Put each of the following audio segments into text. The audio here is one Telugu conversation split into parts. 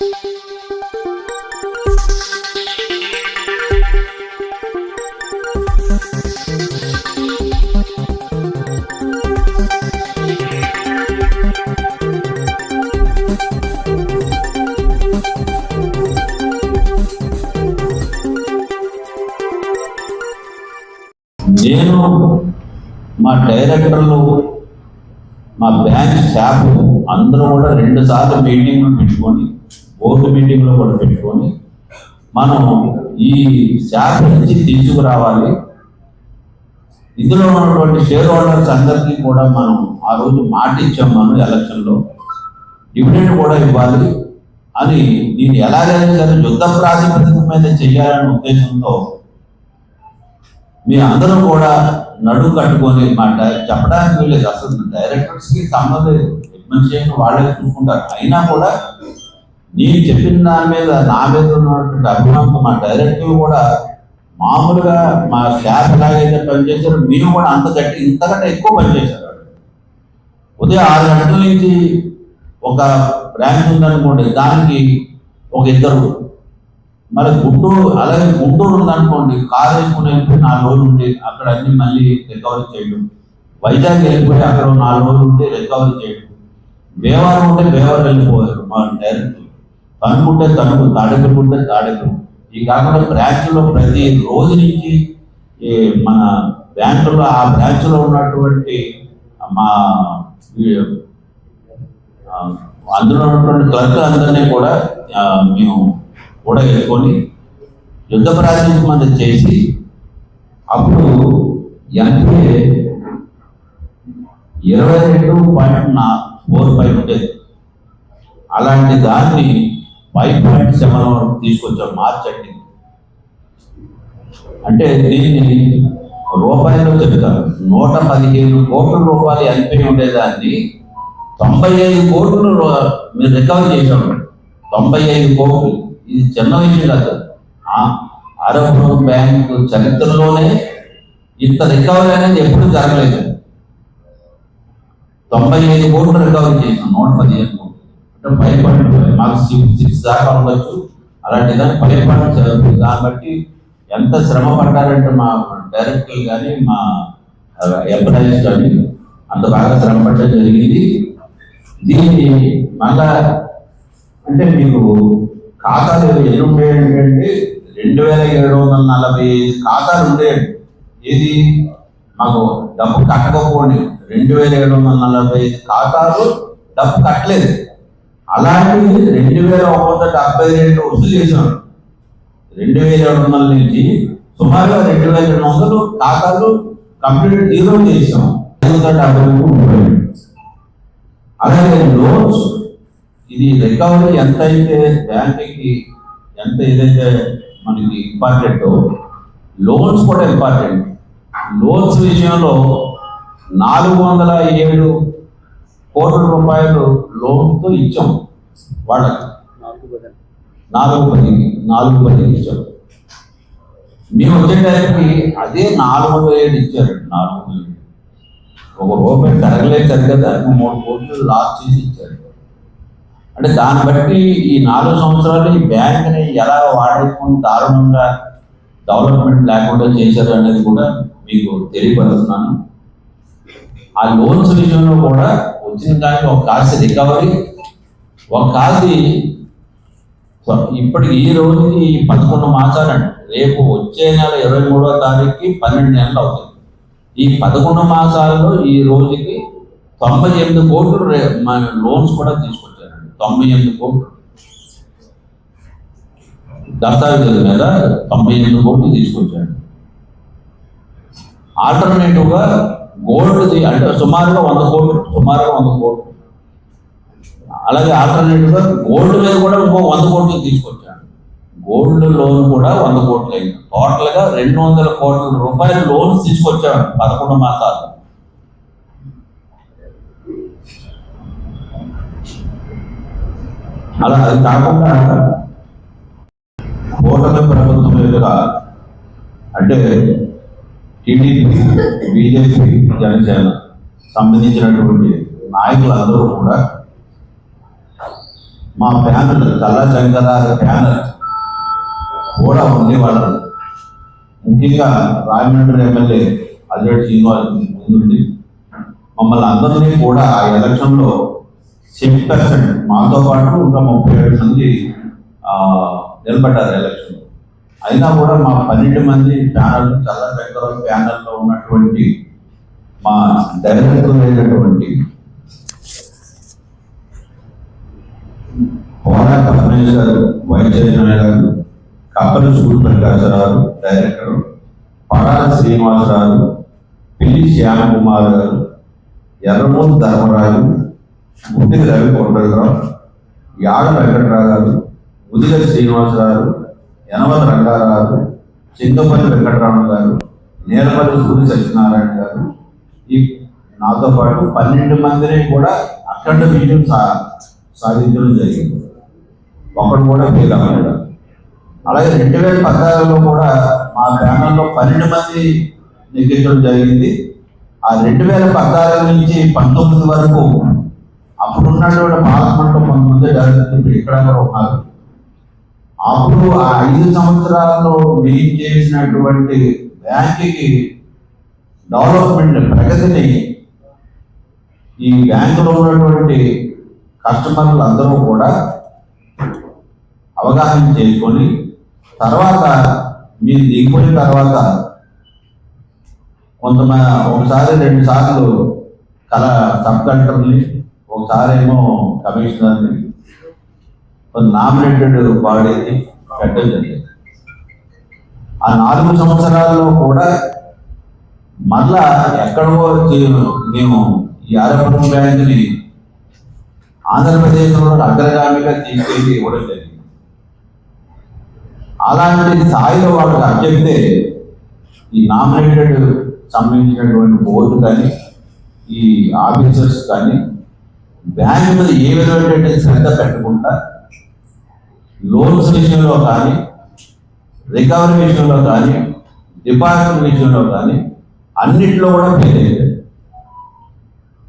నేను మా డైరెక్టర్లు మా బ్యాంక్ స్టాఫ్ అందరూ కూడా రెండు సార్లు మీటింగ్లు పెట్టుకొని బోర్డు మీటింగ్లో కూడా పెట్టుకొని మనం ఈ శాఖ నుంచి తీసుకురావాలి. ఇందులో ఉన్నటువంటి షేర్ హోల్డర్స్ అందరికీ కూడా మనం ఆ రోజు మాట ఇచ్చాం మనం ఎలక్షన్లో డివిడెండ్ కూడా ఇవ్వాలి అని దీన్ని ఎలాగైనా సరే యుద్ధ ప్రాతిపదిక మీద చేయాలనే ఉద్దేశంతో మీ అందరూ కూడా నడు కట్టుకొని మాట చెప్పడానికి వీలేదు అసలు డైరెక్టర్స్కి సంబంధం లేదు. అడ్మినిస్ట్రేషన్ వాళ్ళే చూసుకుంటారు. అయినా కూడా నేను చెప్పిన దాని మీద నా మీద ఉన్నటువంటి అభిమానంతో మా డైరెక్టివ్ కూడా మామూలుగా మా స్టాఫ్ ఎలాగైతే పనిచేశారో మీరు కూడా అంత గట్టి ఇంతకంటే ఎక్కువ పనిచేశారు ఉదయం ఆరు గంటల నుంచి ఒక బ్రాంచ్ ఉందనుకోండి దానికి ఒక ఇద్దరు. మరి గుంటూరు అలాగే గుంటూరు ఉందనుకోండి కారు వేసుకుని వెళ్ళిపోయి నాలుగు రోజులు ఉండి అక్కడ అన్ని మళ్ళీ రికవరీ చేయడం. వైజాగ్ వెళ్ళిపోయి అక్కడ నాలుగు రోజులు ఉండి రికవరీ చేయడం. భీమవరం ఉంటే భీమవరం వెళ్ళిపోయారు మా డైరెక్ట్ తణుకుంటే తనుకు తాడెక్కడుంటే తాడెక్కడు. ఈ కాకుండా బ్రాంచ్లో ప్రతి రోజు నుంచి ఈ మన బ్యాంకులో ఆ బ్రాంచ్లో ఉన్నటువంటి మా అందులో ఉన్నటువంటి క్లర్క్ అందరినీ కూడా మేము కూడా యుద్ధ ప్రాతినిధ్యం మీద చేసి అప్పుడు ఎనభై ఇరవై రెండు పాయింట్ నా ఫోర్ ఫైవ్ ఉండేది. అలాంటి దాన్ని ఫైవ్ పాయింట్ సెవెన్ తీసుకొచ్చాం మార్చండి అంటే దీన్ని రూపాయలు చెప్తాను నూట పదిహేను కోట్ల రూపాయలు ఎనభై ఉండేదాన్ని తొంభై ఐదు కోట్లు మీరు రికవర్ చేశాం తొంభై ఐదు కోట్లు. ఇది చిన్న విషయం కాదు. ఆ అరబ్ బ్యాంక్ చరిత్రలోనే ఇంత రికవరీ అనేది ఎప్పుడు జరగలేదు. తొంభై ఐదు కోట్లు రికవరీ చేశాం నూట పదిహేను కోట్లు అంటే మాకు సిక్స్ దాకా ఉండొచ్చు అలాంటి దాన్ని భయపడడం జరుగుతుంది దాన్ని బట్టి ఎంత శ్రమ పడ్డారంటే మా డైరెక్టర్లు కానీ మా ఎంప్లాయీస్ కానీ అంత బాగా శ్రమ పడడం జరిగింది. దీన్ని మళ్ళా అంటే మీకు ఖాతాలు ఎన్ని ఉండేయంటే రెండు వేల ఏడు వందల నలభై ఐదు ఖాతాలు ఉండేవి ఏది? మాకు డబ్బు కట్టకపోండి. రెండు వేల ఏడు వందల నలభై ఐదు ఖాతాలు డబ్బు కట్టలేదు. అలాంటి రెండు వేల ఒక వందల డెబ్బై రెండు వసూలు చేశాను రెండు వేల ఏడు వందల నుంచి సుమారుగా రెండు వేల రెండు వందలు ఖాతాలు కంప్లీట్ జీరో చేసాం ఐదు వందల డెబ్బై మూడు అలాగే లోన్స్ ఇది రికవరీ ఎంత అయితే బ్యాంక్కి ఎంత ఏదైతే మనకి ఇంపార్టెంట్ లోన్స్ కూడా ఇంపార్టెంట్. లోన్స్ విషయంలో నాలుగు వందల ఏడు కోట్ల రూపాయలు లోన్తో ఇచ్చాం. వాళ్ళకి నాలుగు పది నాలుగు పది ఇచ్చాం మేము వచ్చే టైంకి అదే నాలుగు వందల ఏడు ఇచ్చారు. నాలుగు వందల ఏడు ఒక రూపాయి పెరగలేదు కదా మూడు కోట్లు లాస్ చేసి ఇచ్చారు. అంటే దాన్ని బట్టి ఈ నాలుగు సంవత్సరాలు ఈ బ్యాంక్ని ఎలా వాడేసుకుని దారుణంగా డెవలప్మెంట్ లేకుండా చేశారు అనేది కూడా మీకు తెలియపరుస్తున్నాను. ఆ లోన్స్ విషయంలో కూడా వచ్చిన దానికి ఒక కాసి రికవరీ ఒక కాసి ఇప్పటికి ఈ రోజు ఈ పదకొండు మాసాలండి రేపు వచ్చే నెల ఇరవై మూడో తారీఖుకి పన్నెండు నెలలు అవుతుంది ఈ పదకొండు మాసాల్లో ఈ రోజుకి తొంభై ఎనిమిది కోట్లు లోన్స్ కూడా తీసుకొచ్చారండి. తొంభై ఎనిమిది కోట్లు. దస్తావేజుల మీద తొంభై ఎనిమిది కోట్లు తీసుకొచ్చాడు ఆల్టర్నేటివ్గా గోల్డ్ అంటే సుమారుగా వంద కోట్లు సుమారుగా వంద కోట్లు. అలాగే ఆల్టర్నేటివ్గా గోల్డ్ మీద కూడా ఇంకో వంద కోట్లు తీసుకొచ్చాడు గోల్డ్ లోన్ కూడా వంద కోట్లు అయింది. టోటల్గా రెండు వందల కోట్ల రూపాయల లోన్స్ తీసుకొచ్చాడు పదకొండు మాసాలు అలా అది కాకుండా కూటమి ప్రభుత్వం యొక్క అంటే టీడీపీ బీజేపీ జనసేన సంబంధించినటువంటి నాయకులందరూ కూడా మా ప్యానల్ కళా శంకరాల ప్యానల్. కూడా ఉంది వాళ్ళు. ముఖ్యంగా రాజమండ్రి ఎమ్మెల్యే అల్లెడ్ శ్రీనివాస్ ముందుండి. మమ్మల్ని అందరినీ కూడా ఆ ఎలక్షన్లో సిక్స్ పర్సెంట్ మాతో పాటు ఇంకా ముప్పై ఏడు మంది నిలబడ్డారు ఎలక్షన్. అయినా కూడా మా పన్నెండు మంది ప్యానల్ చాలా దగ్గర ప్యానల్లో ఉన్నటువంటి మా డైరెక్టర్ అయినటువంటి పోరాట పరమేశ్వర్ గారు వైస్ చైర్మన్ గారు కప్పల సూర్యప్రకాశరావు డైరెక్టర్ పడాల శ్రీనివాసరావు పిల్లి శ్యామకుమార్ గారు ఎర్రమూరి ధర్మరాజు ముట్టిది రవి కొండలరావు యాగ వెంకటరావు గారు ఉదిగ శ్రీనివాసరావు యనమల రంగారావు చింతపల్లి వెంకటరామన్ గారు నీలపల్లి సూర్య సత్యనారాయణ గారు ఈ నాతో పాటు పన్నెండు మందిని కూడా అఖండ విజయం సా సాధించడం జరిగింది. ఒకడు కూడా ఫెయిల్ అవ్వలేదు. అలాగే రెండు వేల పద్నాలుగులో కూడా మా గ్రామంలో పన్నెండు మంది నెగ్గించడం జరిగింది. ఆ రెండు వేల పద్నాలుగు నుంచి పంతొమ్మిది వరకు అప్పుడున్నటువంటి పాలకమండలం కొంతమంది డైరెక్టర్ ఇప్పుడు ఇక్కడ కూడా ఉన్నారు. అప్పుడు ఆ ఐదు సంవత్సరాల్లో మేము చేసినటువంటి బ్యాంకుకి డెవలప్మెంట్ ప్రగతిని ఈ బ్యాంకులో ఉన్నటువంటి కస్టమర్లు అందరూ కూడా అవగాహన చేసుకొని తర్వాత మీరు దిగిపోయిన తర్వాత కొంతమంది ఒకసారి రెండు సార్లు కల సబ్ కలెక్టర్ని ఒకసారి ఏమో కమిషనర్ని నామినేటెడ్ బాడీని పెట్టడం జరిగింది. ఆ నాలుగు సంవత్సరాల్లో కూడా మళ్ళా ఎక్కడో మేము ఈ ఆరోపణ బ్యాంకుని ఆంధ్రప్రదేశ్లో అగ్రగామిగా తీసుకెళ్ళి ఇవ్వడం జరిగింది. అలాంటి స్థాయిలో వాళ్ళకి అభ్యర్థే ఈ నామినేటెడ్ సంబంధించినటువంటి బోర్డు కానీ ఈ ఆఫీసర్స్ కానీ బ్యాంక్ మీద ఏ విధమైనటువంటి శ్రద్ధ పెట్టకుండా లోన్స్ విషయంలో కానీ రికవరీ విషయంలో కానీ డిపాజిట్ విషయంలో కానీ అన్నిట్లో కూడా ఫెయిల్ అయ్యారు.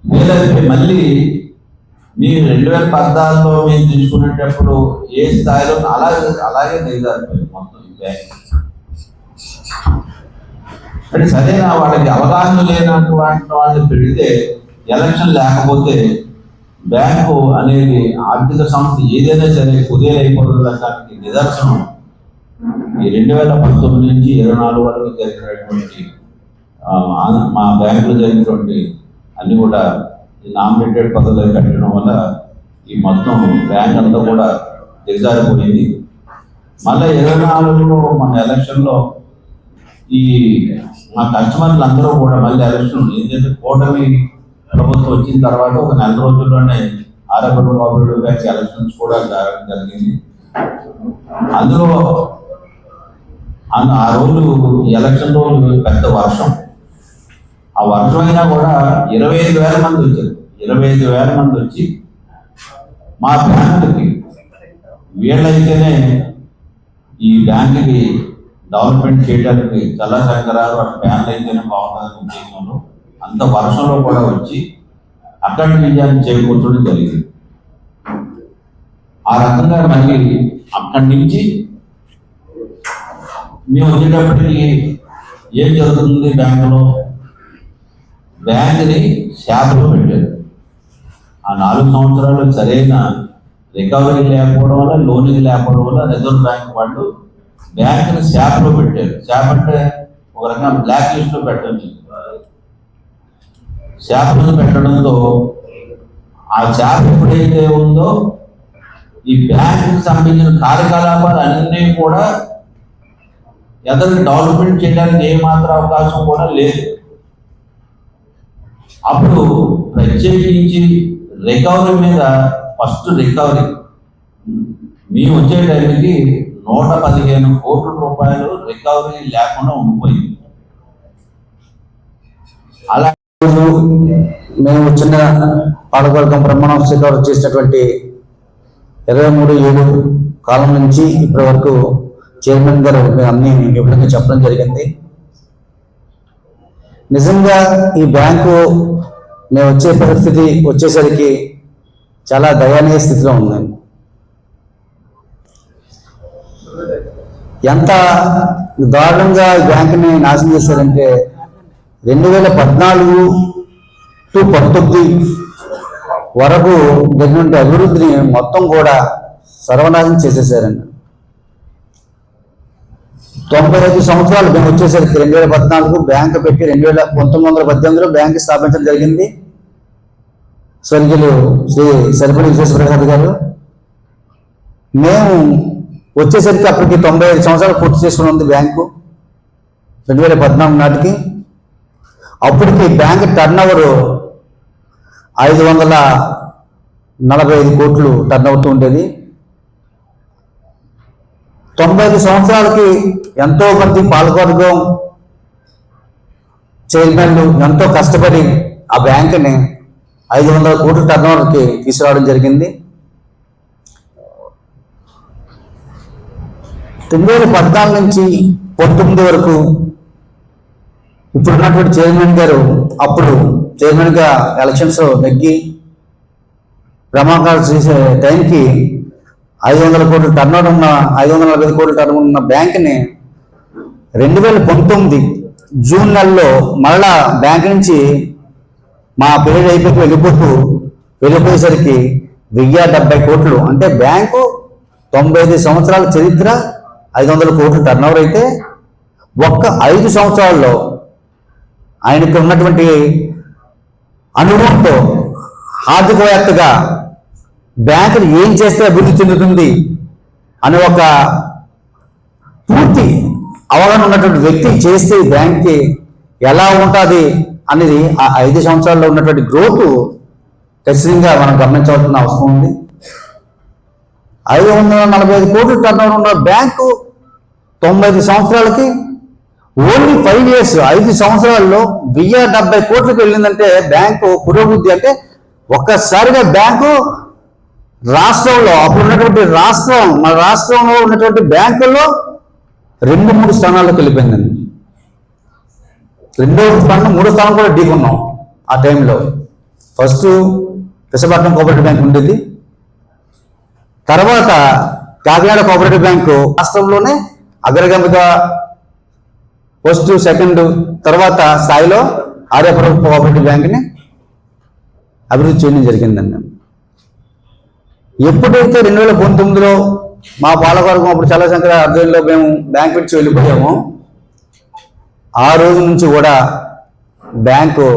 ఫెయిల్ అయితే మళ్ళీ మీరు రెండు వేల పద్నాలుగులో మేము తీసుకునేటప్పుడు ఏ స్థాయిలో అలాగే అలాగే దిగజారిపోయింది మొత్తం ఈ బ్యాంక్ అంటే సరైన వాళ్ళకి అవగాహన లేనటువంటి వాళ్ళని పెడితే ఎలక్షన్ లేకపోతే బ్యాంకు అనేది ఆర్థిక సంస్థ ఏదైనా సరే కుదేలైపోతుంది దానికి నిదర్శనం. ఈ రెండు వేల పంతొమ్మిది నుంచి ఇరవై నాలుగు వరకు జరిగినటువంటి మా బ్యాంకులో జరిగినటువంటి అన్ని కూడా నామినేటెడ్ పద్ధతిలో కట్టడం వల్ల ఈ మొత్తం బ్యాంక్ అంతా కూడా దిగజారిపోయింది. మళ్ళీ ఇరవై నాలుగులో మన ఎలక్షన్లో ఈ మా కస్టమర్లు అందరూ కూడా మళ్ళీ ఎలక్షన్ ఏంటంటే కూటమి ప్రభుత్వం వచ్చిన తర్వాత ఒక నెల రోజుల్లోనే ఆరోగ్య కోఆపరేటివ్ బ్యాంక్ ఎలక్షన్స్ కూడా జరగడం జరిగింది. అందులో ఆ రోజు ఎలక్షన్ రోజు పెద్ద వర్షం. ఆ వర్షం అయినా కూడా ఇరవై ఐదు వేల మంది వచ్చారు. ఇరవై ఐదు వేల మంది వచ్చి మా బ్యాంకుకి వీళ్ళైతేనే ఈ బ్యాంకుకి డెవలప్మెంట్ చేయడానికి చల్ల శంకరాలు వాళ్ళ బ్యాంకులు అయితేనే బాగుంటుందని ఉద్దేశంలో అంత వర్షంలో కూడా వచ్చి అక్కడి విజయాన్ని చేకూర్చడం జరిగింది. ఆ రకంగా మళ్ళీ అక్కడి నుంచి మేము వచ్చేటప్పటికి ఏం జరుగుతుంది బ్యాంకులో? బ్యాంకుని శాఖలో పెట్టారు. ఆ నాలుగు సంవత్సరాలు సరైన రికవరీ లేకపోవడం వల్ల లోనింగ్ లేకపోవడం వల్ల రిజర్వ్ బ్యాంక్ వాళ్ళు బ్యాంకుని శాపలో పెట్టారు. శాప్ అంటే ఒక రకంగా బ్లాక్ లిస్ట్లో పెట్టడం శాపలో పెట్టడంతో ఆ శాప ఎప్పుడైతే ఉందో ఈ బ్యాంకుకి సంబంధించిన కార్యకలాపాలు అన్నీ కూడా ఎదరు డెవలప్మెంట్ చేయడానికి ఏమాత్రం అవకాశం కూడా లేదు. అప్పుడు ప్రత్యేకించి రికవరీ మీద ఫస్ట్ రికవరీ. మేము వచ్చే టైంకి నూట పదిహేను కోట్ల రూపాయలు రికవరీ లేకుండా ఉండిపోయింది. అలా మేము చిన్న పాలకవర్గం ప్రమాణం స్వీకారం చేసినటువంటి ఇరవై మూడు ఏడు కాలం నుంచి ఇప్పటి వరకు చైర్మన్ గారు మేము అన్ని వివరంగా చెప్పడం జరిగింది. నిజంగా ఈ బ్యాంకు మేము వచ్చే పరిస్థితి వచ్చేసరికి చాలా దయనీయ స్థితిలో ఉందండి. ఎంత దారుణంగా బ్యాంకుని నాశనం చేశారంటే రెండు వేల పద్నాలుగు టు పంతొమ్మిది వరకు జరిగిన అభివృద్ధిని మొత్తం కూడా సర్వనాశనం చేసేసారండి. తొంభై ఐదు సంవత్సరాలు మేము వచ్చేసరికి రెండు వేల పద్నాలుగు బ్యాంకు పెట్టి రెండు వేల పంతొమ్మిది వందల పద్దెనిమిదిలో బ్యాంకు స్థాపించడం జరిగింది. స్వర్గీయులు శ్రీ సరిపడి విశ్వేశ్వరరావు గారు. మేము వచ్చేసరికి అప్పటికి తొంభై ఐదు సంవత్సరాలు పూర్తి చేసుకుని ఉంది బ్యాంకు రెండు వేల పద్నాలుగు నాటికి. అప్పటికి బ్యాంక్ టర్న్ ఓవర్ ఐదు వందల నలభై ఐదు కోట్లు టర్న్ అవుతూ ఉండేది. తొంభై ఐదు సంవత్సరాలకి ఎంతో మంది పాల్గొనడం చైర్మన్లు ఎంతో కష్టపడి ఆ బ్యాంకుని ఐదు వందల కోట్ల టర్న్ ఓవర్కి తీసుకురావడం జరిగింది. రెండు వేల పద్నాలుగు నుంచి పంతొమ్మిది వరకు ఇప్పుడున్నటువంటి చైర్మన్ గారు అప్పుడు చైర్మన్గా ఎలక్షన్స్ నెగ్గి ప్రమాణాలు చేసే టైంకి ఐదు వందల కోట్ల టర్న్ ఉన్న ఐదు వందల నలభై కోట్ల టర్న్ ఉన్న బ్యాంక్ని రెండు వేల పంతొమ్మిది జూన్ నెలలో మరలా బ్యాంక్ నుంచి మా పీరియడ్ అయిపోయి వెళ్ళిపోతూ వెళ్ళిపోయేసరికి వెయ్యి డెబ్బై కోట్లు. అంటే బ్యాంకు తొంభై ఐదు సంవత్సరాల చరిత్ర ఐదు వందల కోట్లు టర్న్ అయితే ఒక్క ఐదు సంవత్సరాల్లో ఆయనకు ఉన్నటువంటి అనుభవంతో ఆర్థికవేత్తగా బ్యాంకులు ఏం చేస్తే అభివృద్ధి చెందుతుంది అనే ఒక పూర్తి అవగాహన ఉన్నటువంటి వ్యక్తి చేస్తే బ్యాంక్కి ఎలా ఉంటుంది అనేది ఆ ఐదు సంవత్సరాల్లో ఉన్నటువంటి గ్రోత్ ఖచ్చితంగా మనం గమనించవలసిన అవసరం ఉంది. ఐదు వందల నలభై ఐదు కోట్ల టర్నోవర్ ఉన్న బ్యాంకు తొంభై ఐదు సంవత్సరాలకి ఓన్లీ ఫైవ్ ఇయర్స్ ఐదు సంవత్సరాల్లో వెయ్యి డెబ్బై కోట్లకు వెళ్ళిందంటే బ్యాంకు పురోభివృద్ధి అంటే ఒక్కసారిగా బ్యాంకు రాష్ట్రంలో అప్పుడు ఉన్నటువంటి రాష్ట్రం మన రాష్ట్రంలో ఉన్నటువంటి బ్యాంకుల్లో రెండు మూడు స్థానాల్లోకి వెళ్ళిపోయిందండి. రెండో స్థానం మూడో స్థానం కూడా ఢీకున్నాం ఆ టైంలో. ఫస్ట్ విశాఖపట్నం కోఆపరేటివ్ బ్యాంక్ ఉండేది. తర్వాత కాకినాడ కోఆపరేటివ్ బ్యాంకు రాష్ట్రంలోనే అగ్రగమిగా ఫస్ట్ సెకండ్ తర్వాత స్థాయిలో ఆర్యపురం కోఆపరేటివ్ బ్యాంక్ని అభివృద్ధి చేయడం జరిగిందండి. ఎప్పుడైతే రెండు వేల పంతొమ్మిదిలో మా పాలకవర్గం అప్పుడు చల్లశంకర ఆధ్వర్యంలో మేము బ్యాంక్ పెట్టి వెళ్ళిపోయామో ఆ రోజు నుంచి కూడా బ్యాంకు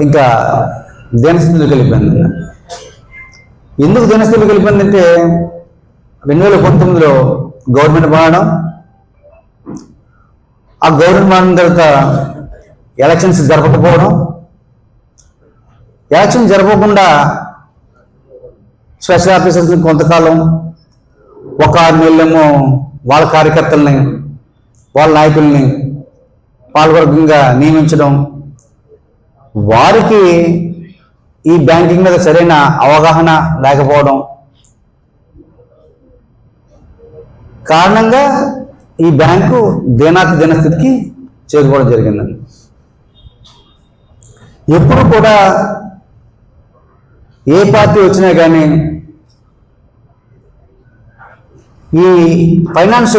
ఇంకా దీనస్థితిలోకి వెళ్ళిపోయింది ఎందుకు దీనస్థితిలోకి వెళ్ళిపోయిందంటే రెండు వేల పంతొమ్మిదిలో గవర్నమెంట్ మారడం ఆ గవర్నమెంట్ మారిన తర్వాత ఎలక్షన్స్ జరపకపోవడం. ఎలక్షన్ జరపకుండా స్పెషల్ ఆఫీసర్స్ కొంతకాలం ఒక ఆరు నెలలేమో వాళ్ళ కార్యకర్తల్ని వాళ్ళ నాయకుల్ని పాల్వర్గంగా నియమించడం. వారికి ఈ బ్యాంకింగ్ మీద సరైన అవగాహన లేకపోవడం. కారణంగా ఈ బ్యాంకు దినాతి దినస్థితికి చేరుకోవడం జరిగిందండి. ఎప్పుడు కూడా ఏ పార్టీ వచ్చినా కానీ ఈ ఫైనాన్స్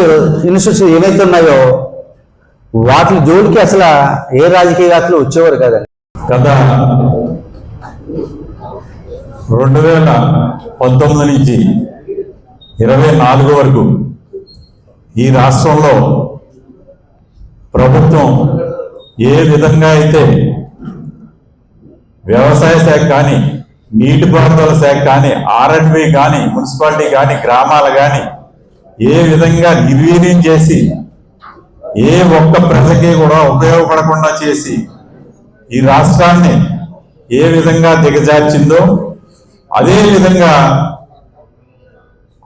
ఇన్స్టిట్యూట్స్ ఏవైతే ఉన్నాయో వాటి జోలికి అసలు ఏ రాజకీయవేత్తలు వచ్చేవారు కదండి. గత రెండు వేల పంతొమ్మిది నుంచి ఇరవై నాలుగు వరకు ఈ రాష్ట్రంలో ప్రభుత్వం ఏ విధంగా అయితే వ్యవసాయ శాఖ కానీ నీటిపారుదల శాఖ కానీ ఆర్ఎండ్బి కానీ మున్సిపాలిటీ కానీ గ్రామాలు కానీ ఏ విధంగా నిర్వీర్యం చేసి ఏ ఒక్క ప్రజకి కూడా ఉపయోగపడకుండా చేసి ఈ రాష్ట్రాన్ని ఏ విధంగా దిగజార్చిందో అదే విధంగా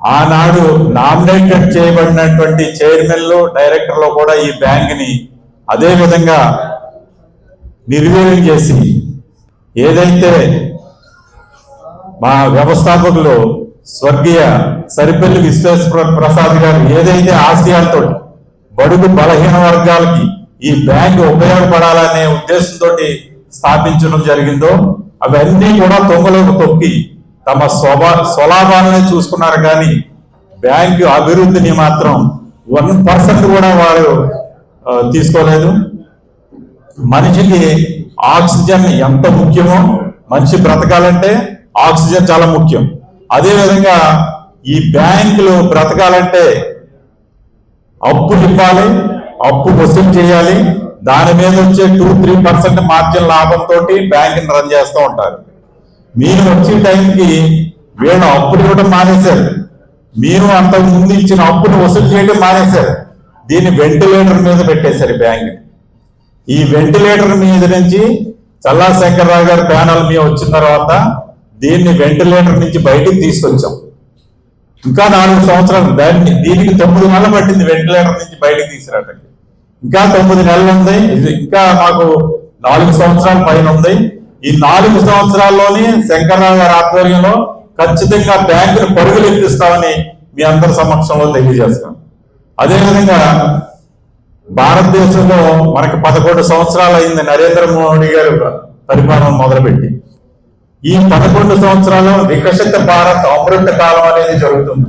ఆనాడు నామినేటెడ్ చేయబడినటువంటి చైర్మన్లు డైరెక్టర్లు కూడా ఈ బ్యాంక్ని అదే విధంగా నిర్వీర్యం చేసి ఏదైతే మా వ్యవస్థాపకులు స్వర్గీయ సరిపల్లి విశ్వేశ్వర ప్రసాద్ గారు ఏదైతే ఆశయాలతో బడుగు బలహీన వర్గాలకి ఈ బ్యాంక్ ఉపయోగపడాలనే ఉద్దేశంతో స్థాపించడం జరిగిందో అవన్నీ కూడా తొంగలోకి తొక్కి తమ స్వభా స్వలాభాలనే చూసుకున్నారు కానీ బ్యాంకు అభివృద్ధిని మాత్రం వన్ పర్సెంట్ కూడా వారు తీసుకోలేదు. మనిషికి ఆక్సిజన్ ఎంత ముఖ్యమో మనిషి బ్రతకాలంటే ఆక్సిజన్ చాలా ముఖ్యం. అదేవిధంగా ఈ బ్యాంకులు బ్రతకాలంటే అప్పులు ఇవ్వాలి అప్పు వసూలు చేయాలి. దాని మీద వచ్చే టూ త్రీ పర్సెంట్ మార్జిన్ లాభంతో బ్యాంకుని రన్ చేస్తూ ఉంటారు. మీరు వచ్చే టైంకి వీళ్ళు అప్పులు ఇవ్వడం మానేశారు. మీరు అంతకు ముందు ఇచ్చిన అప్పును వసూలు చేయడం మానేశారు. దీన్ని వెంటిలేటర్ మీద పెట్టేశారు బ్యాంక్. ఈ వెంటిలేటర్ మీద నుంచి చల్లా శంకర్రావు గారి ప్యానల్ మీద వచ్చిన తర్వాత దీన్ని వెంటిలేటర్ నుంచి బయటికి తీసుకొచ్చాం. ఇంకా నాలుగు సంవత్సరాలు దాన్ని దీనికి తొమ్మిది నెలలు పట్టింది వెంటిలేటర్ నుంచి బయటికి తీసుకురావడానికి ఇంకా తొమ్మిది నెలలు ఉంది. ఇది ఇంకా మాకు నాలుగు సంవత్సరాల పైన ఉంది. ఈ నాలుగు సంవత్సరాల్లోనే శంకర్రావు గారి ఆధ్వర్యంలో ఖచ్చితంగా బ్యాంకును పరుగులు ఎత్తిస్తామని మీ అందరి సమక్షంలో తెలియజేస్తాం అదేవిధంగా భారతదేశంలో మనకి పదకొండు సంవత్సరాలు అయింది నరేంద్ర మోడీ గారు పరిపాలన మొదలుపెట్టి. ఈ పదకొండు సంవత్సరాలు వికసిత భారత్ అమృత కాలం అనేది జరుగుతుంది.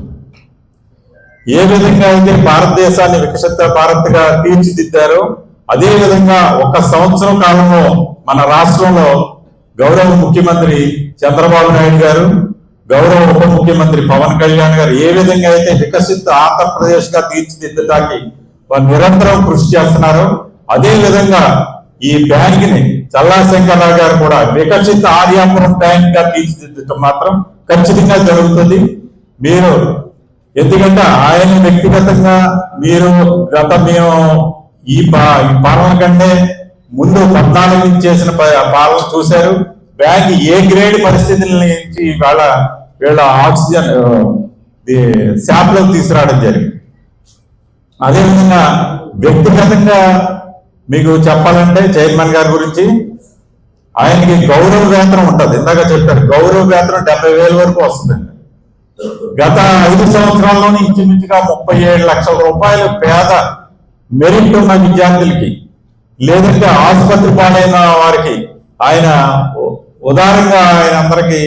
ఏ విధంగా అయితే భారతదేశాన్ని వికసిత భారత్గా తీర్చిదిద్దారో అదే విధంగా ఒక సంవత్సరం కాలంలో మన రాష్ట్రంలో గౌరవ ముఖ్యమంత్రి చంద్రబాబు నాయుడు గారు గౌరవ ఉప ముఖ్యమంత్రి పవన్ కళ్యాణ్ గారు ఏ విధంగా అయితే వికసిత ఆంధ్రప్రదేశ్గా తీర్చిదిద్దడానికి వారు నిరంతరం కృషి చేస్తున్నారు అదే విధంగా ఈ బ్యాంక్ని చల్లా శంకర్రావు గారు కూడా వికసిత ఆర్యాపురం బ్యాంక్గా తీర్చిదిద్దటం మాత్రం ఖచ్చితంగా జరుగుతుంది. మీరు ఎందుకంటే ఆయన వ్యక్తిగతంగా మీరు గత మేము ఈ పా- ఈ పాలన కంటే ముందు పద్నాలుగు నుంచి చేసిన పాలన చూశారు. బ్యాంక్ ఏ గ్రేడ్ పరిస్థితుల నుంచి వాళ్ళ వీళ్ళ ఆక్సిజన్ శాప్లోకి తీసుకురావడం జరిగింది. అదేవిధంగా వ్యక్తిగతంగా మీకు చెప్పాలంటే చైర్మన్ గారి గురించి ఆయనకి గౌరవ వేతనం ఉంటుంది. ఇందాక చెప్పారు గౌరవ వేతనం డెబ్బై వేల వరకు వస్తుందండి. గత ఐదు సంవత్సరాల్లోనే ఇంచుమించుగా ముప్పై ఏడు లక్షల రూపాయలు పేద మెరిట్ ఉన్న విద్యార్థులకి లేదంటే ఆసుపత్రి పాలైన వారికి ఆయన ఉదారంగా ఆయన అందరికీ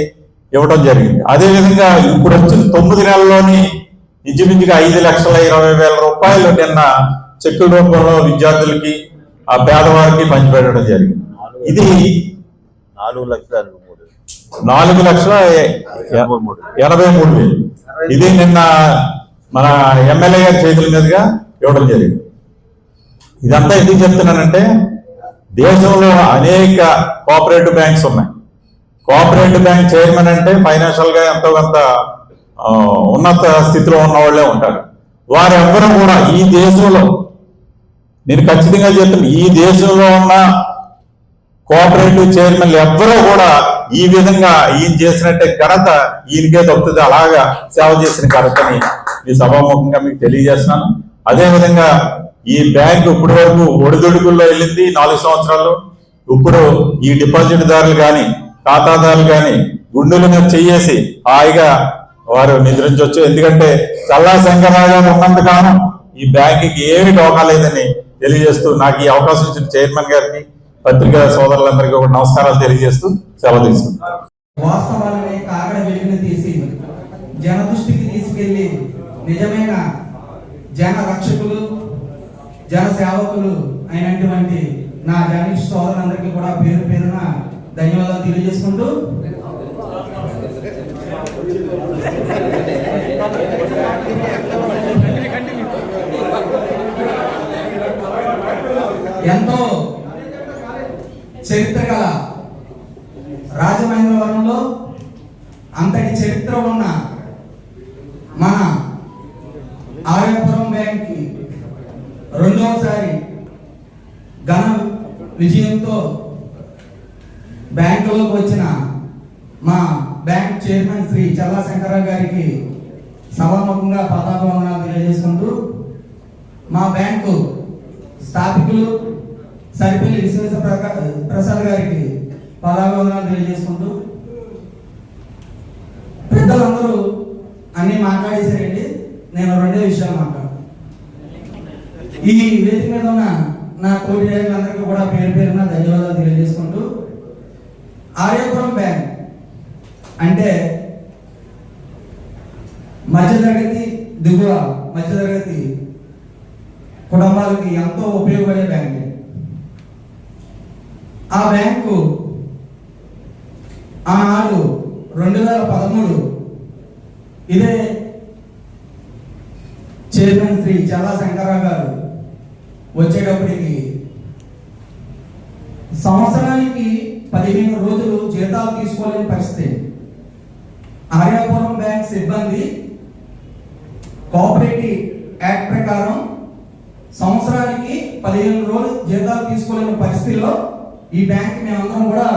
ఇవ్వడం జరిగింది. అదే విధంగా ఇప్పుడు వచ్చిన తొమ్మిది నెలల్లోని ఇంచుమించుగా ఐదు లక్షల ఇరవై వేల రూపాయలు నిన్న చెక్కుల రూపంలో విద్యార్థులకి ఆ పేదవారికి పంచిపెట్టడం జరిగింది. ఇది నాలుగు లక్షల నాలుగు లక్షల ఎనభై మూడు. వేలు. ఇది నిన్న మన ఎమ్మెల్యే గారి చేతుల మీదుగా ఇవ్వడం జరిగింది. ఇదంతా ఎందుకు చెప్తున్నానంటే దేశంలో అనేక కోఆపరేటివ్ బ్యాంక్స్ ఉన్నాయి. కోఆపరేటివ్ బ్యాంక్ చైర్మన్ అంటే ఫైనాన్షియల్గా ఎంతో కొంత ఉన్నత స్థితిలో ఉన్న వాళ్ళే ఉంటారు. వారెవ్వరూ కూడా ఈ దేశంలో నేను ఖచ్చితంగా చెప్తాను ఈ దేశంలో ఉన్న కోఆపరేటివ్ చైర్మన్లు ఎవ్వరూ కూడా ఈ విధంగా ఈయన చేసినట్టే ఘనత ఈయనకే దొరుకుతుంది అలాగా సేవ చేసిన ఘనతని మీ సభాముఖంగా మీకు తెలియజేస్తున్నాను. అదేవిధంగా ఈ బ్యాంకు ఇప్పటి వరకు ఒడిదుడుకుల్లో వెళ్ళింది నాలుగు సంవత్సరాలు ఇప్పుడు ఈ డిపాజిట్ దారులు కానీ ఖాతాదారులు కానీ గుండెల మీద చెయ్యేసి హాయిగా వారు నిద్రించవచ్చు ఎందుకంటే చల్లా శంకరరావు ఉన్నంత కాలం ఈ బ్యాంకుకి ఏమి డోకాలేదని తెలియజేస్తూ నాకు ఈ అవకాశం ఇచ్చిన చైర్మన్ గారికి పత్రికా సోదరులందరికీ ఒక నమస్కారాలు తెలియజేస్తూ సెలవు తీసుకుంటాను వాస్తవాలనే కాగడ వెలుగును తీసి జన దృష్టికి తీసుకెళ్ళి నిజమైన జన రక్షకులు జన సేవకులు అయినటువంటి నా జర్నలిస్ట్ సోదరులందరికీ కూడా పేరు పేరున ధన్యవాదాలు తెలియజేసుకుంటూ ఎంతో చరిత్ర గల రాజమహేంద్రవరంలో అంతటి చరిత్ర ఉన్న మన ఆర్యపురం బ్యాంక్ రెండవసారి ఘన విజయంతో బ్యాంకులోకి వచ్చిన మా బ్యాంక్ చైర్మన్ శ్రీ చల్లా శంకరరావు గారికి సభాముఖంగా పతాకం తెలియజేసుకుంటూ మా బ్యాంకు స్థాపికులు సరిపల్లి విశ్వేశ్వర ప్రకా- ప్రసాద్ గారికి వందనాలు తెలియజేసుకుంటూ పెద్దలందరూ అన్ని మాట్లాడేశారండి. నేను రెండే విషయాలు మాట్లాడు ఈ వేదిక మీద ఉన్న నా తోటి నాయకులందరికీ కూడా పేరు పేరున ధన్యవాదాలు తెలియజేసుకుంటూ ఆర్యపురం బ్యాంక్ అంటే మధ్యతరగతి దిగువ మధ్యతరగతి కుటుంబాలకి ఎంతో ఉపయోగపడే బ్యాంక్ ఆ బ్యాంకు ఆనాడు రెండు వేల పదమూడు. ఇదే చైర్మన్ శ్రీ చల్లా శంకరరావు గారు వచ్చేటప్పటికి సంవత్సరానికి పదిహేను రోజులు జీతాలు తీసుకోలేని పరిస్థితి. ఆర్యాపురం బ్యాంక్ సిబ్బంది కోఆపరేటివ్ యాక్ట్ ప్రకారం సంవత్సరానికి పదిహేను రోజులు జీతాలు తీసుకోలేని పరిస్థితిలో ఈ బ్యాంక్ మేమందరం కూడా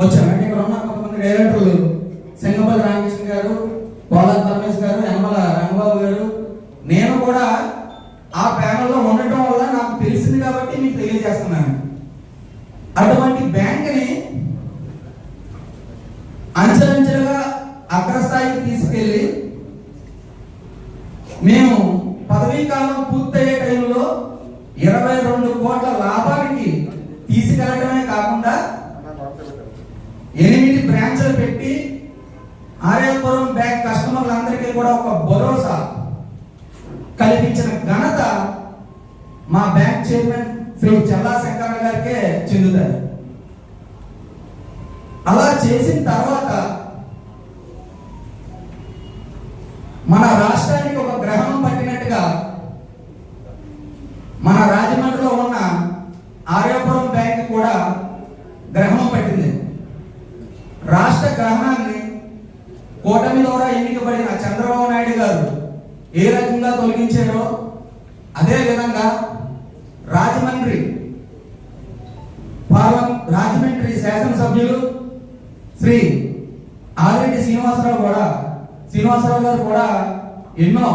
వచ్చారు. అంటే ఇక్కడ ఉన్న కొంతమంది డైరెక్టర్లు సింగపల్లి రామకృష్ణ గారు పోలా రమేష్ గారు యనమల రంగబాబు గారు. నేను కూడా ఆ ప్యానల్లో ఉండటం వల్ల నాకు తెలిసింది కాబట్టి మీకు తెలియజేస్తున్నాను. అటువంటి బ్యాంక్ని అంచెలంచెలుగా అగ్రస్థాయికి తీసుకెళ్ళి మేము పదవీ కాలం పూర్తయ్యే టైంలో ఇరవై రెండు కోట్ల లాభానికి తీసుకెళ్ళడమే కాకుండా ఎనిమిది బ్రాంచ్లు పెట్టి ఆర్యాపురం బ్యాంక్ కస్టమర్లందరికీ కూడా ఒక భరోసా కల్పించిన ఘనత మా బ్యాంక్ చైర్మన్ శ్రీ చల్లా శంకర గారికే చెందుతారు అలా చేసిన తర్వాత మన రాష్ట్రానికి ఒక గ్రహణం పట్టినట్టుగా మన రాజమండ్రిలో ఉన్న ఆర్యపురం బ్యాంక్ కూడా గ్రహణం పట్టింది రాష్ట్ర గ్రహణాన్ని కూటమి ద్వారా ఎన్నికబడిన చంద్రబాబు నాయుడు గారు ఏ రకంగా తొలగించారో అదే విధంగా రాజమండ్రి పార్లమెంట్ రాజమండ్రి శాసనసభ్యులు శ్రీ ఆదిరెడ్డి శ్రీనివాసరావు కూడా శ్రీనివాసరావు గారు కూడా ఎన్నో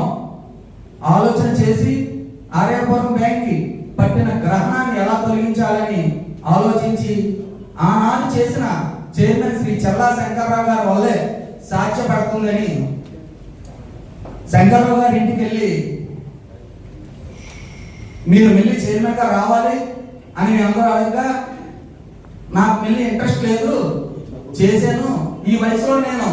ఆలోచన చేసి ఆర్యాపురం బ్యాంక్కి పట్టిన గ్రహణాన్ని ఎలా తొలగించాలని ఆలోచించి ఆనాడు చేసిన చైర్మన్ శ్రీ చల్లా శంకర్రావు గారి వల్లే సాధ్యపడుతుందని శంకర్రావు గారి ఇంటికి వెళ్ళి మీరు మిల్లి చైర్మన్గా రావాలి అని మేము అందరూ అడగగా నాకు మిల్లి ఇంట్రెస్ట్ లేదు. చేశాను. ఈ వయసులో నేను